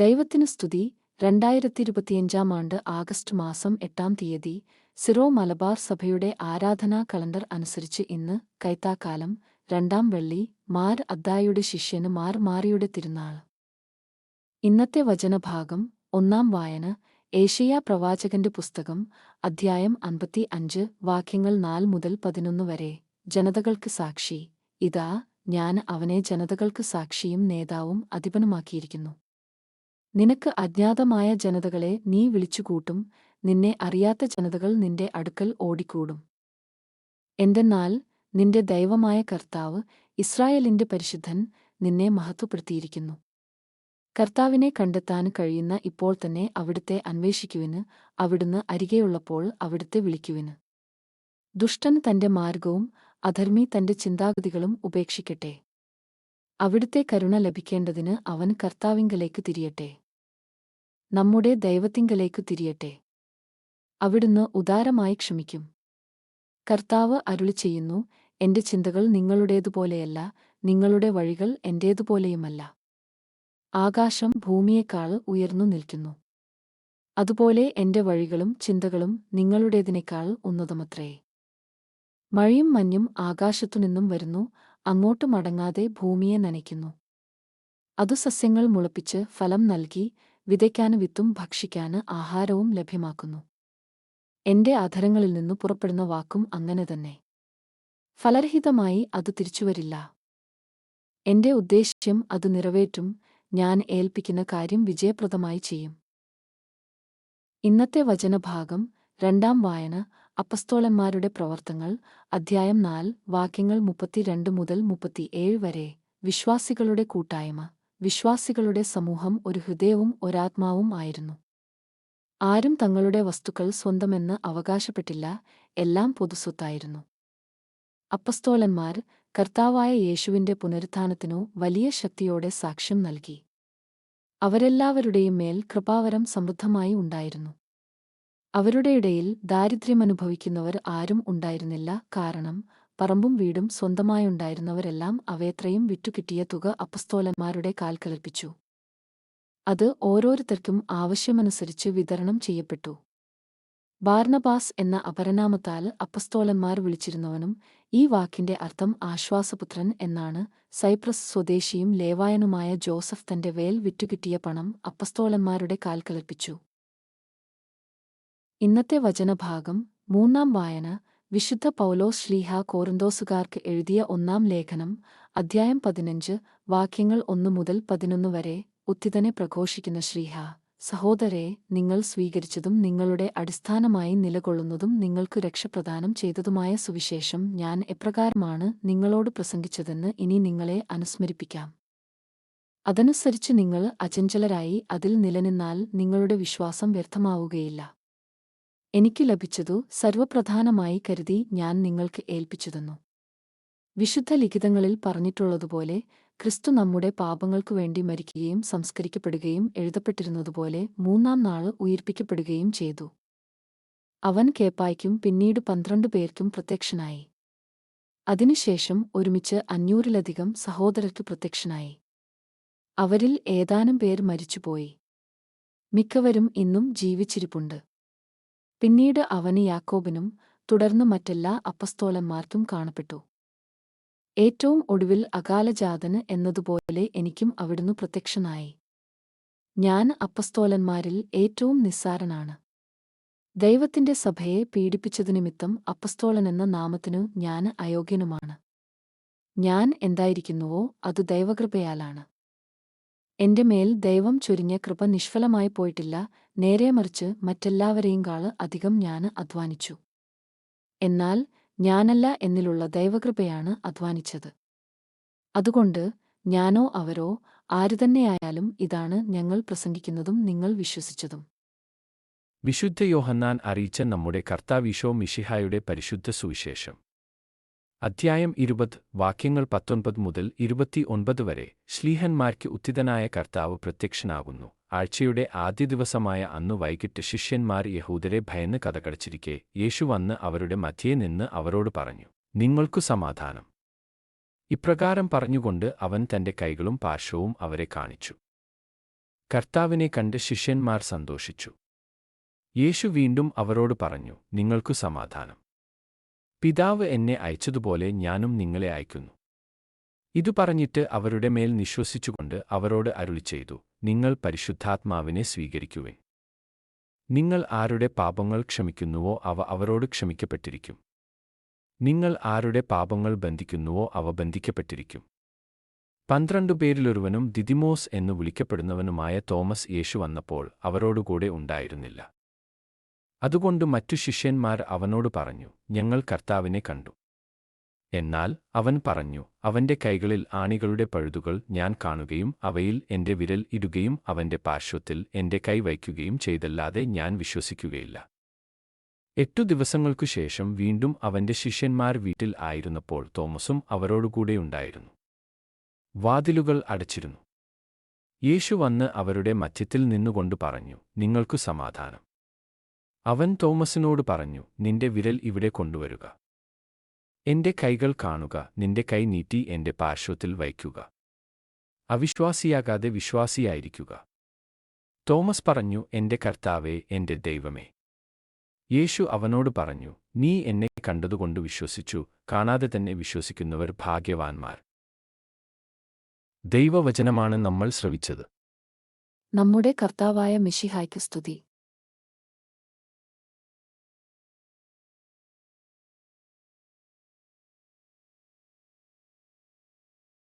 ദൈവത്തിന് സ്തുതി. രണ്ടായിരത്തി ഇരുപത്തിയഞ്ചാം ആണ്ട് ആഗസ്റ്റ് മാസം എട്ടാം തീയതി സിറോ മലബാർ സഭയുടെ ആരാധനാ കലണ്ടർ അനുസരിച്ച് ഇന്ന് കൈത്താക്കാലം രണ്ടാം വെള്ളി മാർ അദ്ദായുടെ ശിഷ്യന് മാർ മാറിയുടെ തിരുനാൾ. ഇന്നത്തെ വചനഭാഗം ഒന്നാം വായന ഏഷ്യ പ്രവാചകന്റെ പുസ്തകം അധ്യായം അൻപത്തി അഞ്ച് വാക്യങ്ങൾ നാല് മുതൽ പതിനൊന്ന് വരെ. ജനതകൾക്ക് സാക്ഷി. ഇതാ ഞാൻ അവനെ ജനതകൾക്ക് സാക്ഷിയും നേതാവും അധിപനുമാക്കിയിരിക്കുന്നു. നിനക്ക് അജ്ഞാതമായ ജനതകളെ നീ വിളിച്ചുകൂട്ടും നിന്നെ അറിയാത്ത ജനതകൾ നിന്റെ അടുക്കൽ ഓടിക്കൂടും. എന്തെന്നാൽ നിന്റെ ദൈവമായ കർത്താവ് ഇസ്രായേലിന്റെ പരിശുദ്ധൻ നിന്നെ മഹത്വപ്പെടുത്തിയിരിക്കുന്നു. കർത്താവിനെ കണ്ടെത്താൻ കഴിയുന്ന ഇപ്പോൾ തന്നെ അവിടുത്തെ അന്വേഷിക്കുവിന് അവിടുന്ന് അരികെയുള്ളപ്പോൾ അവിടുത്തെ വിളിക്കുവിന്. ദുഷ്ടൻ തന്റെ മാർഗവും അധർമ്മി തന്റെ ചിന്താഗതികളും ഉപേക്ഷിക്കട്ടെ. അവിടുത്തെ കരുണ ലഭിക്കേണ്ടതിന് അവൻ കർത്താവിങ്കലേക്ക് തിരിയട്ടെ. നമ്മുടെ ദൈവത്തിങ്കലേക്കു തിരിയട്ടെ. അവിടുന്ന് ഉദാരമായി ക്ഷമിക്കും. കർത്താവ് അരുളി ചെയ്യുന്നു എന്റെ ചിന്തകൾ നിങ്ങളുടേതുപോലെയല്ല നിങ്ങളുടെ വഴികൾ എന്റേതുപോലെയുമല്ല. ആകാശം ഭൂമിയേക്കാൾ ഉയർന്നു നിൽക്കുന്നു. അതുപോലെ എന്റെ വഴികളും ചിന്തകളും നിങ്ങളുടേതിനേക്കാൾ ഉന്നതമത്രേ. മഴയും മഞ്ഞും ആകാശത്തുനിന്നും വരുന്നു അങ്ങോട്ട് മടങ്ങാതെ ഭൂമിയെ നനയ്ക്കുന്നു. അതു സസ്യങ്ങൾ മുളപ്പിച്ച് ഫലം നൽകി വിതയ്ക്കാന് വിത്തും ഭക്ഷിക്കാന് ആഹാരവും ലഭ്യമാക്കുന്നു. എന്റെ അധരങ്ങളിൽ നിന്നു പുറപ്പെടുന്ന വാക്കും അങ്ങനെ തന്നെ. ഫലരഹിതമായി അത് തിരിച്ചുവരില്ല. എന്റെ ഉദ്ദേശ്യം അത് നിറവേറ്റും ഞാൻ ഏൽപ്പിക്കുന്ന കാര്യം വിജയപ്രദമായി ചെയ്യും. ഇന്നത്തെ വചനഭാഗം രണ്ടാം വായന അപ്പസ്തോലന്മാരുടെ പ്രവർത്തനങ്ങൾ അധ്യായം നാല് വാക്യങ്ങൾ മുപ്പത്തിരണ്ട് മുതൽ മുപ്പത്തിയേഴ് വരെ. വിശ്വാസികളുടെ കൂട്ടായ്മ. വിശ്വാസികളുടെ സമൂഹം ഒരു ഹൃദയവും ഒരാത്മാവും ആയിരുന്നു. ആരും തങ്ങളുടെ വസ്തുക്കൾ സ്വന്തമെന്ന് അവകാശപ്പെട്ടില്ല. എല്ലാം പൊതുസ്വത്തായിരുന്നു. അപ്പസ്തോലന്മാർ കർത്താവായ യേശുവിന്റെ പുനരുത്ഥാനത്തിനു വലിയ ശക്തിയോടെ സാക്ഷ്യം നൽകി. അവരെല്ലാവരുടെയും മേൽ കൃപാവരം സമൃദ്ധമായി ഉണ്ടായിരുന്നു. അവരുടെ ഇടയിൽ ദാരിദ്ര്യമനുഭവിക്കുന്നവർ ആരും ഉണ്ടായിരുന്നില്ല. കാരണം പറമ്പും വീടും സ്വന്തമായുണ്ടായിരുന്നവരെല്ലാം അവയത്രയും വിറ്റുകിട്ടിയ തുക അപ്പസ്തോലന്മാരുടെ കാൽ കളിപ്പിച്ചു അത് ഓരോരുത്തർക്കും ആവശ്യമനുസരിച്ച് വിതരണം ചെയ്യപ്പെട്ടു. ബാർണബാസ് എന്ന അപരനാമത്താൽ അപ്പസ്തോലന്മാർ വിളിച്ചിരുന്നവനും ഈ വാക്കിന്റെ അർത്ഥം ആശ്വാസപുത്രൻ എന്നാണ്. സൈപ്രസ് സ്വദേശിയും ലേവായനുമായ ജോസഫ് തന്റെ വേൽ വിറ്റുകിട്ടിയ പണം അപ്പസ്തോലന്മാരുടെ കാൽ കാൽക്കലർപ്പിച്ചു ഇന്നത്തെ വചനഭാഗം മൂന്നാം വായന വിശുദ്ധ പൗലോസ് ശ്ലീഹ കോറിന്തോസുകാർക്ക് എഴുതിയ ഒന്നാം ലേഖനം അധ്യായം പതിനഞ്ച് വാക്യങ്ങൾ ഒന്നു മുതൽ പതിനൊന്ന് വരെ ഉത്തിതനെ പ്രഘോഷിക്കുന്ന ശ്രീഹ സഹോദരെ നിങ്ങൾ സ്വീകരിച്ചതും നിങ്ങളുടെ അടിസ്ഥാനമായി നിലകൊള്ളുന്നതും നിങ്ങൾക്ക് രക്ഷപ്രദാനം ചെയ്തതുമായ സുവിശേഷം ഞാൻ എപ്രകാരമാണ് നിങ്ങളോട് പ്രസംഗിച്ചതെന്ന് ഇനി നിങ്ങളെ അനുസ്മരിപ്പിക്കാം. അതനുസരിച്ച് നിങ്ങൾ അചഞ്ചലരായി അതിൽ നിലനിന്നാൽ നിങ്ങളുടെ വിശ്വാസം വ്യർത്ഥമാവുകയില്ല. എനിക്ക് ലഭിച്ചതു സർവപ്രധാനമായി കരുതി ഞാൻ നിങ്ങൾക്ക് ഏൽപ്പിച്ചുതന്നു. വിശുദ്ധ ലിഖിതങ്ങളിൽ പറഞ്ഞിട്ടുള്ളതുപോലെ ക്രിസ്തു നമ്മുടെ പാപങ്ങൾക്കു വേണ്ടി മരിക്കുകയും സംസ്കരിക്കപ്പെടുകയും എഴുതപ്പെട്ടിരുന്നതുപോലെ മൂന്നാം നാൾ ഉയിർപ്പിക്കപ്പെടുകയും ചെയ്തു. അവൻ കേപ്പായ്ക്കും പിന്നീട് പന്ത്രണ്ട് പേർക്കും പ്രത്യക്ഷനായി. അതിനുശേഷം ഒരുമിച്ച് അഞ്ഞൂറിലധികം സഹോദരർക്ക് പ്രത്യക്ഷനായി. അവരിൽ ഏതാനും പേർ മരിച്ചുപോയി. മിക്കവരും ഇന്നും ജീവിച്ചിരിപ്പുണ്ട്. പിന്നീട് അവന് യാക്കോബിനും തുടർന്ന് മറ്റെല്ലാ അപ്പസ്തോലന്മാർക്കും കാണപ്പെട്ടു. ഏറ്റവും ഒടുവിൽ അകാലജാതന് എന്നതുപോലെ എനിക്കും അവിടുന്ന് പ്രത്യക്ഷനായി. ഞാൻ അപ്പസ്തോലന്മാരിൽ ഏറ്റവും നിസ്സാരനാണ്. ദൈവത്തിന്റെ സഭയെ പീഡിപ്പിച്ചതുനിമിത്തം അപ്പസ്തോളനെന്ന നാമത്തിനു ഞാൻ അയോഗ്യനുമാണ്. ഞാൻ എന്തായിരിക്കുന്നുവോ അതു ദൈവകൃപയാലാണ്. എന്റെ മേൽ ദൈവം ചൊരിഞ്ഞ കൃപ നിഷ്ഫലമായി പോയിട്ടില്ല നേരെ മറിച്ച് മറ്റെല്ലാവരെയും കാൾ അധികം ഞാൻ അധ്വാനിച്ചു. എന്നാൽ ഞാനല്ല എന്നിലുള്ള ദൈവകൃപയാണ് അധ്വാനിച്ചത്. അതുകൊണ്ട് ഞാനോ അവരോ ആരുതന്നെയായാലും ഇതാണ് ഞങ്ങൾ പ്രസംഗിക്കുന്നതും നിങ്ങൾ വിശ്വസിച്ചതും. വിശുദ്ധ യോഹന്നാൻ അറിയിച്ച നമ്മുടെ കർത്താവിശോ മിഷിഹായുടെ പരിശുദ്ധ സുവിശേഷം. അധ്യായം ഇരുപത് വാക്യങ്ങൾ പത്തൊൻപത് മുതൽ ഇരുപത്തി ഒൻപത് വരെ ശ്ലീഹന്മാർക്ക് ഉത്തിതനായ കർത്താവ് പ്രത്യക്ഷനാകുന്നു. ആഴ്ചയുടെ ആദ്യ ദിവസമായ അന്നു വൈകിട്ട് ശിഷ്യന്മാർ യഹൂദരെ ഭയന്ന് കഥകടച്ചിരിക്കെ യേശു വന്ന് അവരുടെ മധ്യേ നിന്ന് അവരോട് പറഞ്ഞു നിങ്ങൾക്കു സമാധാനം. ഇപ്രകാരം പറഞ്ഞുകൊണ്ട് അവൻ തന്റെ കൈകളും പാർശ്വവും അവരെ കാണിച്ചു. കർത്താവിനെ കണ്ട് ശിഷ്യന്മാർ സന്തോഷിച്ചു. യേശു വീണ്ടും അവരോട് പറഞ്ഞു നിങ്ങൾക്കു സമാധാനം. പിതാവ് എന്നെ അയച്ചതുപോലെ ഞാനും നിങ്ങളെ അയക്കുന്നു. ഇതു പറഞ്ഞിട്ട് അവരുടെ മേൽ നിശ്വസിച്ചുകൊണ്ട് അവരോട് അരുളി ചെയ്തു നിങ്ങൾ പരിശുദ്ധാത്മാവിനെ സ്വീകരിക്കുവേ നിങ്ങൾ ആരുടെ പാപങ്ങൾ ക്ഷമിക്കുന്നുവോ അവ അവരോട് ക്ഷമിക്കപ്പെട്ടിരിക്കും. നിങ്ങൾ ആരുടെ പാപങ്ങൾ ബന്ധിക്കുന്നുവോ അവ ബന്ധിക്കപ്പെട്ടിരിക്കും. പന്ത്രണ്ടു പേരിലൊരുവനും ദിദിമോസ് എന്നു വിളിക്കപ്പെടുന്നവനുമായ തോമസ് യേശു വന്നപ്പോൾ അവരോടുകൂടെ ഉണ്ടായിരുന്നില്ല. അതുകൊണ്ട് മറ്റു ശിഷ്യന്മാർ അവനോട് പറഞ്ഞു ഞങ്ങൾ കർത്താവിനെ കണ്ടു. എന്നാൽ അവൻ പറഞ്ഞു അവന്റെ കൈകളിൽ ആണികളുടെ പഴുതുകൾ ഞാൻ കാണുകയും അവയിൽ എന്റെ വിരൽ ഇടുകയും അവന്റെ പാർശ്വത്തിൽ എന്റെ കൈ വയ്ക്കുകയും ചെയ്തല്ലാതെ ഞാൻ വിശ്വസിക്കുകയില്ല. എട്ടു ദിവസങ്ങൾക്കു ശേഷം വീണ്ടും അവന്റെ ശിഷ്യന്മാർ വീട്ടിൽ ആയിരുന്നപ്പോൾ തോമസും അവരോടുകൂടെയുണ്ടായിരുന്നു വാതിലുകൾ അടച്ചിരുന്നു. യേശു വന്ന് അവരുടെ മധ്യത്തിൽ നിന്നുകൊണ്ട് പറഞ്ഞു നിങ്ങൾക്കു സമാധാനം. അവൻ തോമസിനോട് പറഞ്ഞു നിന്റെ വിരൽ ഇവിടെ കൊണ്ടുവരുക. എന്റെ കൈകൾ കാണുക നിന്റെ കൈ നീട്ടി എന്റെ പാർശ്വത്തിൽ വയ്ക്കുക. അവിശ്വാസിയാകാതെ വിശ്വാസിയായിരിക്കുക. തോമസ് പറഞ്ഞു എന്റെ കർത്താവേ എന്റെ ദൈവമേ. യേശു അവനോട് പറഞ്ഞു നീ എന്നെ കണ്ടതുകൊണ്ട് വിശ്വസിച്ചു കാണാതെ തന്നെ വിശ്വസിക്കുന്നവർ ഭാഗ്യവാന്മാർ. ദൈവവചനമാണ് നമ്മൾ ശ്രവിച്ചത്. നമ്മുടെ കർത്താവായ മിഷിഹായ്ക്ക് സ്തുതി.